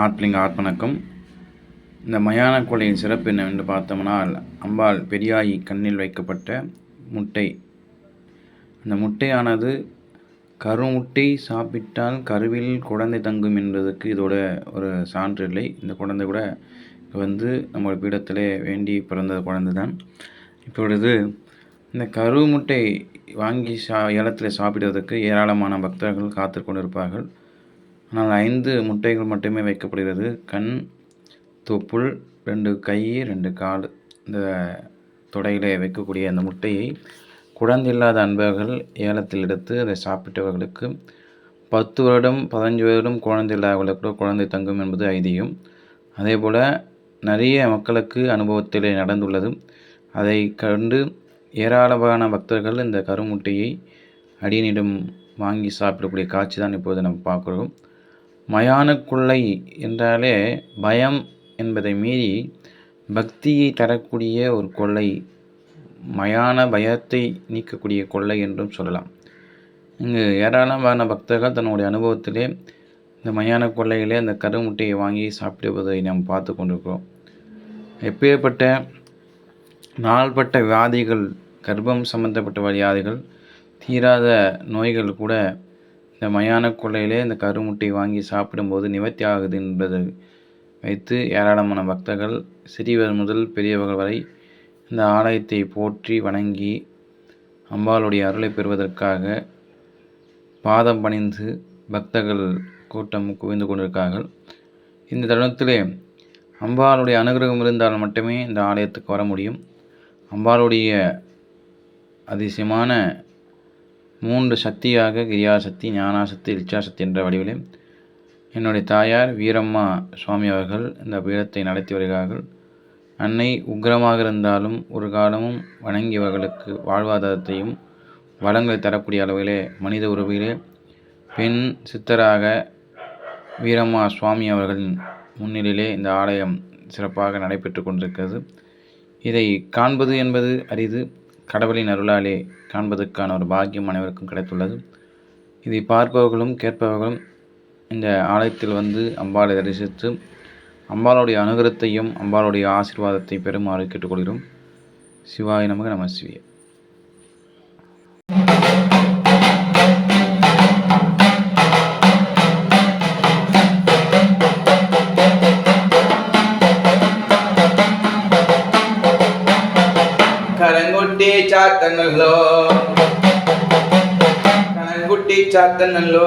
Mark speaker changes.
Speaker 1: ஆத்மலிங்க ஆத்மணக்கம் இந்த மயான கொலையின் சிறப்பு என்னவென்று பார்த்தோம்னால் அம்பாள் பெரியாயி கண்ணில் வைக்கப்பட்ட முட்டை. அந்த முட்டையானது கருமுட்டை சாப்பிட்டால் கருவில் குழந்தை தங்கும் என்பதற்கு இதோட ஒரு சான்று இல்லை. இந்த குழந்தை கூட வந்து நம்மளோட பீடத்திலே வேண்டி பிறந்த குழந்தை தான். இப்பொழுது இந்த கரு முட்டை வாங்கி சா ஏலத்தில் சாப்பிடுவதற்கு ஏராளமான பக்தர்கள் காத்து கொண்டிருப்பார்கள். ஆனால் ஐந்து முட்டைகள் மட்டுமே வைக்கப்படுகிறது. கண் தொப்புள் ரெண்டு கை ரெண்டு கால். இந்த தொடையிலே வைக்கக்கூடிய அந்த முட்டையை குழந்தை இல்லாத அன்பர்கள் ஏலத்தில் எடுத்து அதை சாப்பிட்டவர்களுக்கு பத்து வருடம் பதினஞ்சு வருடம் குழந்தை இல்லாதவர்களுக்கு கூட குழந்தை தங்கும் என்பது ஐதீகம். அதே போல் நிறைய மக்களுக்கு அனுபவத்திலே நடந்துள்ளது. அதை கண்டு ஏராளமான பக்தர்கள் இந்த கருமுட்டையை அடியனிடம் வாங்கி சாப்பிடக்கூடிய காட்சி தான் இப்போது நம்ம பார்க்குறோம். மயான கொள்ளை என்றாலே பயம் என்பதை மீறி பக்தியை தரக்கூடிய ஒரு கொள்ளை மயான பயத்தை நீக்கக்கூடிய கொள்ளை என்றும் சொல்லலாம். இங்கு ஏராளமான பக்தர்கள் தன்னுடைய அனுபவத்திலே இந்த மயான கொள்ளையிலே அந்த கருமுட்டையை வாங்கி சாப்பிடுவதை நாம் பார்த்து கொண்டிருக்கிறோம். எப்பேற்பட்ட நாள்பட்ட வியாதிகள் கர்ப்பம் சம்பந்தப்பட்ட வியாதிகள் தீராத நோய்கள் கூட இந்த மயான கொள்ளையிலே இந்த கருமுட்டை வாங்கி சாப்பிடும்போது நிவர்த்தி ஆகுது என்பதை வைத்து ஏராளமான பக்தர்கள் சிறியவர் முதல் பெரியவர்கள் வரை இந்த ஆலயத்தை போற்றி வணங்கி அம்பாளுடைய அருளை பெறுவதற்காக பாதம் பணிந்து பக்தர்கள் கூட்டம் குவிந்து கொண்டிருக்கார்கள். இந்த தருணத்திலே அம்பாளுடைய அனுகிரகம் இருந்தால் மட்டுமே இந்த ஆலயத்துக்கு வர முடியும். அம்பாளுடைய அதிசயமான மூன்று சக்தியாக கிரியாசக்தி ஞானாசக்தி இச்சாசக்தி என்ற வடிவிலே. என்னுடைய தாயார் வீரம்மா சுவாமி அவர்கள் இந்த பீடத்தை நடத்தி வருகிறார்கள். அன்னை உக்கிரமாக இருந்தாலும் ஒரு காலமும் வணங்கியவர்களுக்கு வாழ்வாதாரத்தையும் வளங்களை தரக்கூடிய அளவிலே மனித உறவிலே பெண் சித்தராக வீரம்மா சுவாமி அவர்களின் முன்னிலையிலே இந்த ஆலயம் சிறப்பாக நடைபெற்று கொண்டிருக்கிறது. இதை காண்பது என்பது அரிது. கடவுளின் அருளாலே காண்பதற்கான ஒரு பாக்கியம் அனைவருக்கும் கிடைத்துள்ளது. இதை பார்ப்பவர்களும் கேட்பவர்களும் இந்த ஆலயத்தில் வந்து அம்பாளை தரிசித்து அம்பாளுடைய அனுகிரத்தையும் அம்பாளுடைய ஆசீர்வாதத்தை பெறுமாறு கேட்டுக்கொள்கிறோம். சிவாய நமக நம சிவியை.
Speaker 2: చాతనంలో. గుట్టి చాతనంలో.